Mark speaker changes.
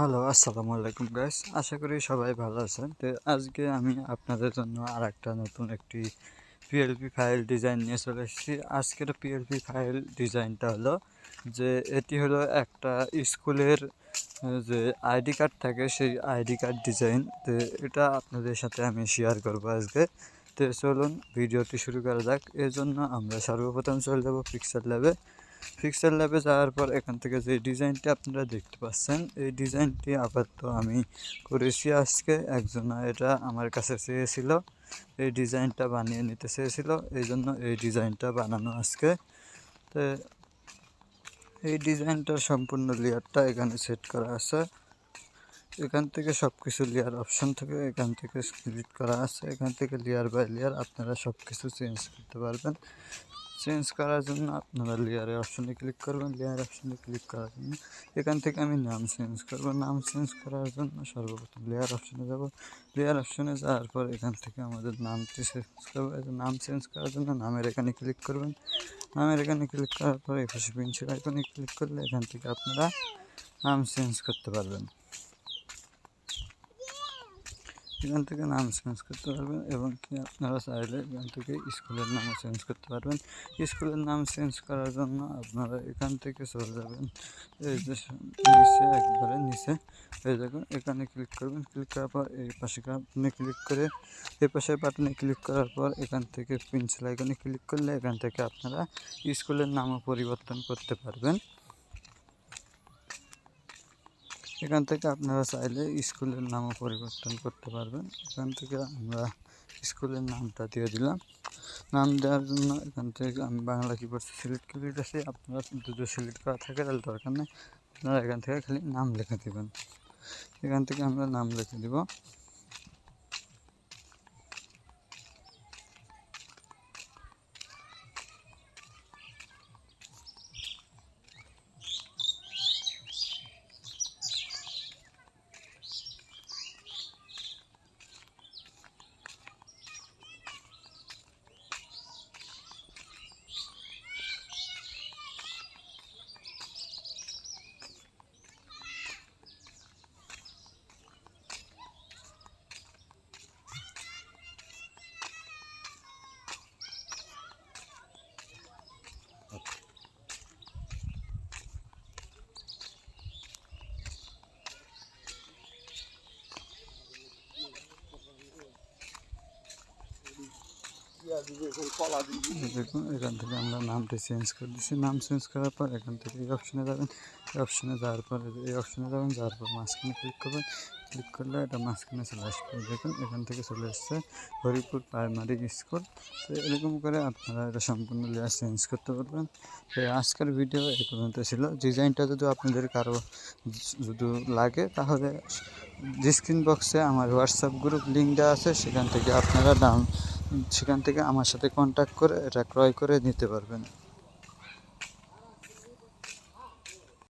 Speaker 1: Hello আসসালামু আলাইকুম guys আশা করি সবাই ভালো আছেন। তো আজকে আমি আপনাদের জন্য আর একটা নতুন একটি পিএলপি ফাইল ডিজাইন নিয়ে চলে এসেছি। আজকের পিএলপি ফাইল ডিজাইনটা হলো যে, এটি হলো একটা স্কুলের যে আইডি কার্ড থাকে, সেই আইডি কার্ড ডিজাইন তো এটা আপনাদের সাথে আমি শেয়ার করব আজকে। তো চলুন, ভিডিওটি শুরু করা যাক। এর জন্য আমরা সর্বপ্রথম চলে যাব পিক্সেল ল্যাবে পিক্সেল ল্যাবে যাওয়ার পর এখান থেকে যে ডিজাইনটি আপনারা দেখতে পাচ্ছেন, এই ডিজাইনটি আপাতত আমি করেছি আজকে। একজন এটা আমার কাছে চেয়েছিল, এই ডিজাইনটা বানিয়ে নিতে চেয়েছিল, এই জন্য এই ডিজাইনটা বানানো আজকে। তো এই ডিজাইনটার সম্পূর্ণ লেয়ারটা এখানে সেট করা আছে। এখান থেকে সব কিছু লেয়ার অপশন থেকে এখান থেকে সিলেক্ট করা আছে। এখান থেকে লেয়ার বাই লেয়ার আপনারা সব কিছু চেঞ্জ করতে পারবেন। চেঞ্জ করার জন্য আপনারা লেয়ারে অপশনে ক্লিক করবেন লেয়ার অপশনে ক্লিক করার জন্য। এখান থেকে আমি নাম চেঞ্জ করব। নাম চেঞ্জ করার জন্য সর্বপ্রথম লেয়ার অপশনে যাব। লেয়ার অপশনে যাওয়ার পর এখান থেকে আমাদের নামটি চেঞ্জ করব। নাম চেঞ্জ করার জন্য নামের এখানে ক্লিক করবেন। নামের এখানে ক্লিক করার পর এই পাশে পেন্সিল আইকনে ক্লিক করলে এখান থেকে আপনারা নাম চেঞ্জ করতে পারবেন। এখান থেকে নাম চেঞ্জ করতে পারবেন এবং কি আপনারা চাইলে এখান থেকে স্কুলের নামও চেঞ্জ করতে পারবেন। স্কুলের নাম চেঞ্জ করার জন্য আপনারা এখান থেকে চলে যাবেন। এই যে নিচে, একবারে নিচে। এই দেখুন, এখানে ক্লিক করবেন। ক্লিক করার পর এই পাশে বাটনে ক্লিক করে, এই পাশে বাটনে ক্লিক করার পর এখান থেকে পেন্সিল আইকনে ক্লিক করলে এখান থেকে আপনারা স্কুলের নামও পরিবর্তন করতে পারবেন। এখান থেকে আপনারা চাইলে স্কুলের নামও পরিবর্তন করতে পারবেন। এখান থেকে আমরা স্কুলের নামটা দিয়ে দিলাম। নাম দেওয়ার জন্য এখান থেকে আমি বাংলা কিবোর্ড সিলেক্ট করে দিতেছি। আপনারা যদি সিলেক্ট করা থাকে তাহলে দরকার নেই। আপনারা এখান থেকে খালি নাম লিখে দেবেন। এখান থেকে আমরা নাম লিখে দিব। দেখুন, এখান থেকে আমরা নামটি চেঞ্জ করে দিচ্ছি নাম চেঞ্জ করার পর এখান থেকে এই অপশনে যাবেন। এই অপশনে যাওয়ার পর, এই অপশনে যাবেন, যাওয়ার পর মাঝখানে ক্লিক করবেন। ক্লিক করলে এটা মাঝখানে চলে আসবে। দেখুন, এখান থেকে চলে আসছে হরিপুর প্রাইমারি স্কুল তো এরকম করে আপনারা এটা সম্পূর্ণ লেয়ার চেঞ্জ করতে পারবেন। তো আজকের ভিডিও এই পর্যন্ত ছিল। ডিজাইনটা যদি আপনাদের কারও যদি লাগে, তাহলে ডিসক্রিন বক্সে আমার হোয়াটসঅ্যাপ গ্রুপ লিঙ্ক দেওয়া আছে। সেখান থেকে আপনারা ডাউন সেখান থেকে আমার সাথে কন্ট্যাক্ট করে এটা ক্রয় করে নিতে পারবেন।